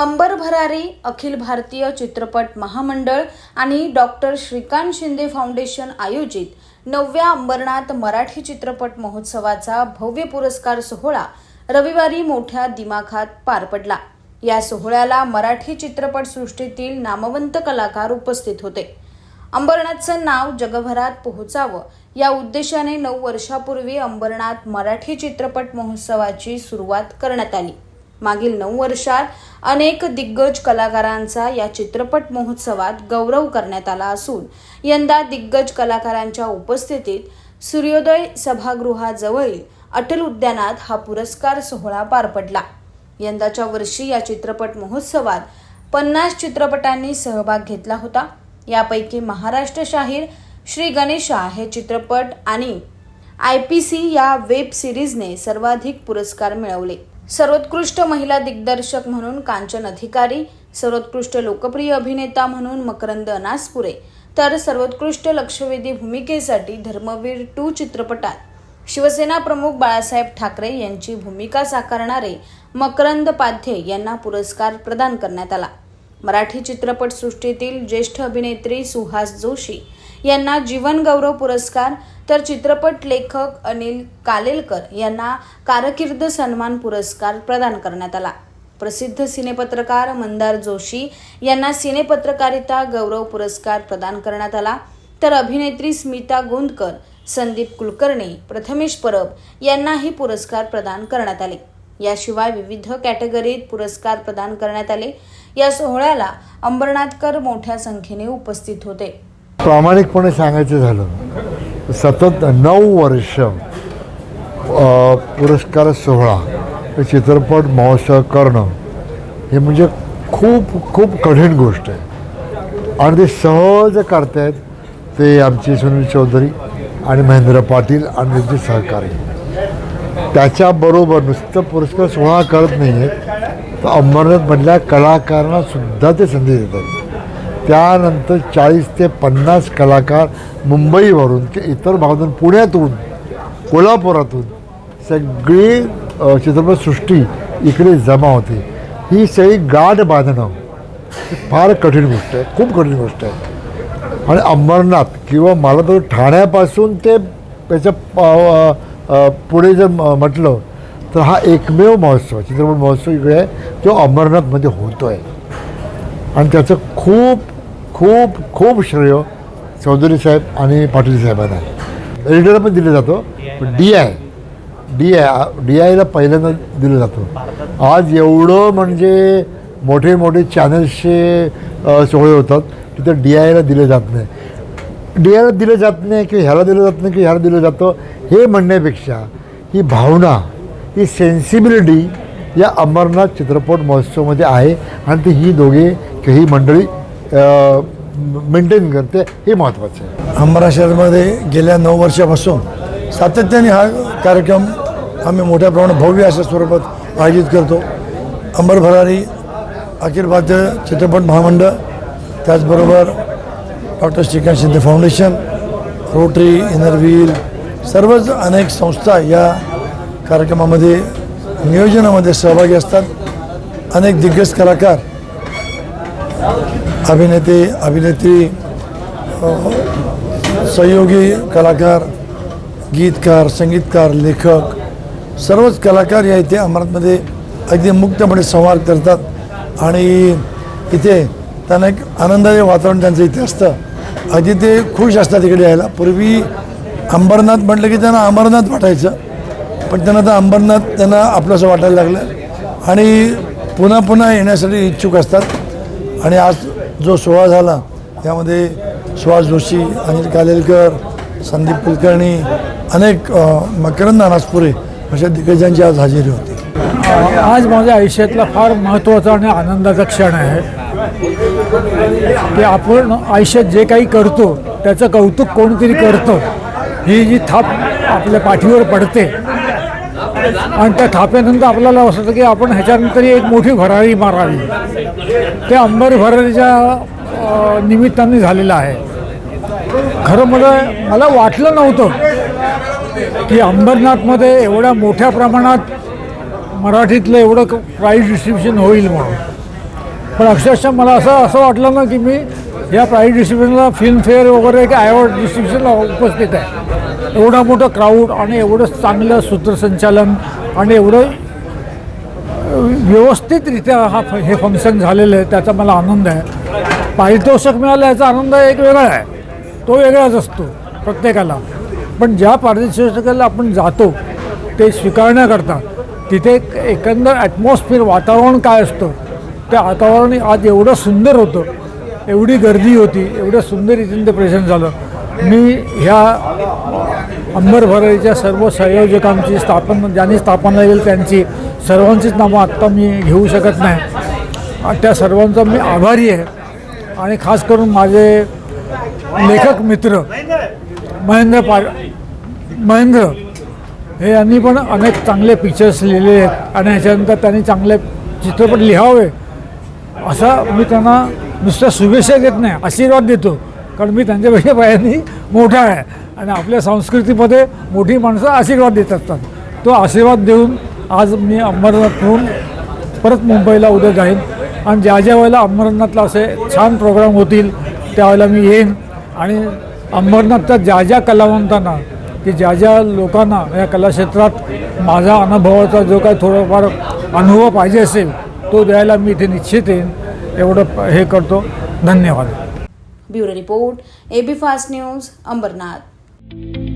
अंबर भरारी अखिल भारतीय चित्रपट महामंडळ आणि डॉक्टर श्रीकांत शिंदे फाउंडेशन आयोजित नवव्या अंबरनाथ मराठी चित्रपट महोत्सवाचा भव्य पुरस्कार सोहळा रविवारी मोठ्या दिमाखात पार पडला. या सोहळ्याला मराठी चित्रपटसृष्टीतील नामवंत कलाकार उपस्थित होते. अंबरनाथचं नाव जगभरात पोहोचावं या उद्देशाने नऊ वर्षापूर्वी अंबरनाथ मराठी चित्रपट महोत्सवाची सुरुवात करण्यात आली. मागील नऊ वर्षात अनेक दिग्गज कलाकारांचा या चित्रपट महोत्सवात गौरव करण्यात आला असून यंदा दिग्गज कलाकारांच्या उपस्थितीत सूर्योदय सभागृहाजवळील अटल उद्यानात हा पुरस्कार सोहळा पार पडला. यंदाच्या वर्षी या चित्रपट महोत्सवात पन्नास चित्रपटांनी सहभाग घेतला होता. यापैकी महाराष्ट्र शाहीर श्री गणेशा हे चित्रपट आणि आय पी सी या वेब सिरीजने सर्वाधिक पुरस्कार मिळवले. सर्वोत्कृष्ट महिला दिग्दर्शक म्हणून कांचन अधिकारी सर्वोत्कृष्ट लोकप्रिय अभिनेता म्हणून मकरंद अनासपुरे तर सर्वोत्कृष्ट लक्षवेधी भूमिकेसाठी धर्मवीर टू चित्रपटात. शिवसेना प्रमुख बाळासाहेब ठाकरे यांची भूमिका साकारणारे मकरंद पाध्ये यांना पुरस्कार प्रदान करण्यात आला. मराठी चित्रपटसृष्टीतील ज्येष्ठ अभिनेत्री सुहास जोशी यांना जीवनगौरव पुरस्कार तर चित्रपट लेखक अनिल कालेलकर यांना कारकीर्द सन्मान पुरस्कार प्रदान करण्यात आला. प्रसिद्ध सिनेपत्रकार मंदार जोशी यांना सिनेपत्रकारिता गौरव पुरस्कार प्रदान करण्यात आला. तर अभिनेत्री स्मिता गोंदकर संदीप कुलकर्णी प्रथमेश परब यांनाही पुरस्कार प्रदान करण्यात आले. याशिवाय विविध कॅटेगरीत पुरस्कार प्रदान करण्यात आले. या सोहळ्याला अंबरनाथकर मोठ्या संख्येने उपस्थित होते. प्रामाणिकपणे सांगायचं झालं. सतत नऊ वर्ष पुरस्कार सोहळा चित्रपट महोत्सव करणं हे म्हणजे खूप खूप कठीण गोष्ट आहे. आणि ते सहज करतायत ते आमचे सुनील चौधरी आणि महेंद्र पाटील आणि त्यांचे सहकारी. त्याच्याबरोबर नुसतं पुरस्कार सोहळा करत नाही आहेत तर अंबरनाथमधल्या कलाकारांना सुद्धा ते संधी देतात. त्यानंतर चाळीस ते पन्नास कलाकार मुंबईवरून की इतर भागातून पुण्यातून कोल्हापुरातून सगळी चित्रपटसृष्टी इकडे जमा होते. ही सगळी गाठ बांधणं फार कठीण गोष्ट आहे खूप कठीण गोष्ट आहे. आणि अंबरनाथ किंवा मला तर ठाण्यापासून ते त्याच्या पुढे जर म- म्हटलं तर हा एकमेव महोत्सव चित्रपट महोत्सव इकडे आहे तो अंबरनाथमध्ये होतो आहे आणि त्याचं खूप खूप खूप श्रेय चौधरी साहेब आणि पाटील साहेबांना. आहे एडिटरला पण दिलं जातं पण D I D I D आयला पहिल्यांदा दिलं जातं. आज एवढं म्हणजे मोठे मोठे चॅनल्सचे सोहळे होतात तिथं डी आयला दिलं जात नाही. डी आयला दिलं जात नाही की ह्याला दिलं जात नाही की ह्याला दिलं जातं हे म्हणण्यापेक्षा ही भावना ही सेन्सिबिलिटी या अमरनाथ चित्रपट महोत्सवमध्ये आहे आणि ती ही दोघे ही मंडळी मेंटेन करते हे महत्त्वाचं आहे. अंबरा शहरामध्ये गेल्या नऊ वर्षापासून सातत्याने हा कार्यक्रम आम्ही मोठ्या प्रमाणात भव्य अशा स्वरूपात आयोजित करतो. अंबर भरारी अखिल भारतीय चित्रपट महामंडळ त्याचबरोबर doctor Shrikant Shinde foundation Rotary Inner Wheel सर्वच अनेक संस्था या कार्यक्रमामध्ये नियोजनामध्ये सहभागी असतात. अनेक दिग्गज कलाकार अभिनेते अभिनेत्री सहयोगी कलाकार गीतकार संगीतकार लेखक सर्वच कलाकार या इथे अमरावतीमध्ये अगदी मुक्तपणे संवाद करतात. आणि इथे त्यांना एक आनंदाचे वातावरण त्यांचं इथे असतं. अगदी ते खुश असतात इकडे यायला. पूर्वी अंबरनाथ म्हटलं की त्यांना अमरनाथ वाटायचं. पण त्यांना आता अंबरनाथ त्यांना आपलंसं वाटायला लागलं. आणि पुन्हा पुन्हा येण्यासाठी इच्छुक असतात. आणि आज जो सोहळा झाला यामध्ये सुहास जोशी अनिल कालेलकर संदीप कुलकर्णी अनेक मकरंद अनासपुरे अशा दिग्गजांची आज हजेरी होती. आज माझ्या आयुष्यातला फार महत्त्वाचा आणि आनंदाचा क्षण आहे. की आपण आयुष्यात जे काही करतो त्याचं कौतुक कोणतरी करतं ही जी थाप आपल्या पाठीवर पडते आणि त्या थाप्यानंतर आपल्याला असं होतं की आपण ह्याच्यानंतर एक मोठी भरारी मारावी. ते अंबर भरारीच्या निमित्ताने झालेलं आहे. खरं मला मला वाटलं नव्हतं की अंबरनाथमध्ये एवढ्या मोठ्या प्रमाणात मराठीतलं एवढं प्राईज डिस्ट्रीब्युशन होईल म्हणून. पण अक्षरशः मला असं असं वाटलं ना की मी या प्राईज डिस्ट्रीब्युशनला फिल्मफेअर वगैरे की अवॉर्ड डिस्ट्रीब्युशनला उपस्थित आहे. एवढा मोठं क्राऊड आणि एवढं चांगलं सूत्रसंचालन आणि एवढं व्यवस्थितरित्या हा फ- हे फंक्शन झालेलं आहे त्याचा मला आनंद आहे. पारितोषिक मिळालं याचा आनंद एक वेगळा आहे. तो वेगळाच असतो प्रत्येकाला. पण ज्या पारितोषिकाला आपण जातो ते स्वीकारण्याकरता तिथे एकंदर ॲटमॉस्फिअर वातावरण काय असतं त्या वातावरण आज एवढं सुंदर होतं एवढी गर्दी होती एवढं सुंदर इथून ते प्रेझेंट झालं. मी ह्या अंबरभराईच्या सर्व संयोजकांची स्थापन ज्यांनी स्थापना केली त्यांची सर्वांचीच नावं आत्ता मी घेऊ शकत नाही. त्या सर्वांचा मी आभारी आहे. आणि खास करून माझे लेखक मित्र महेंद्र पा महेंद्र हे यांनी पण अनेक चांगले पिक्चर्स लिहिले आहेत. आणि ह्याच्यानंतर त्यांनी चांगले चित्रपट लिहावे. असा मी त्यांना नुसत्या शुभेच्छा देत नाही आशीर्वाद देतो. कारण मी त्यांच्यापेक्षा बायांनी मोठा आहे. आणि आपल्या संस्कृतीमध्ये मोठी माणसं आशीर्वाद देत असतात. तो आशीर्वाद देऊन आज मी अंबरनाथहून परत मुंबईला उद्या जाईन. आणि ज्या ज्या वेळेला अंबरनाथला असे छान प्रोग्राम होतील त्यावेळेला मी येईन. आणि अंबरनाथच्या ज्या ज्या कलावंतांना की ज्या ज्या लोकांना या कलाक्षेत्रात माझा अनुभवाचा जो काही थोडाफार अनुभव पाहिजे असेल तो द्यायला मी इथे निश्चित येईन. एवढं हे करतो. धन्यवाद. Bureau report A B fast news Ambarnath.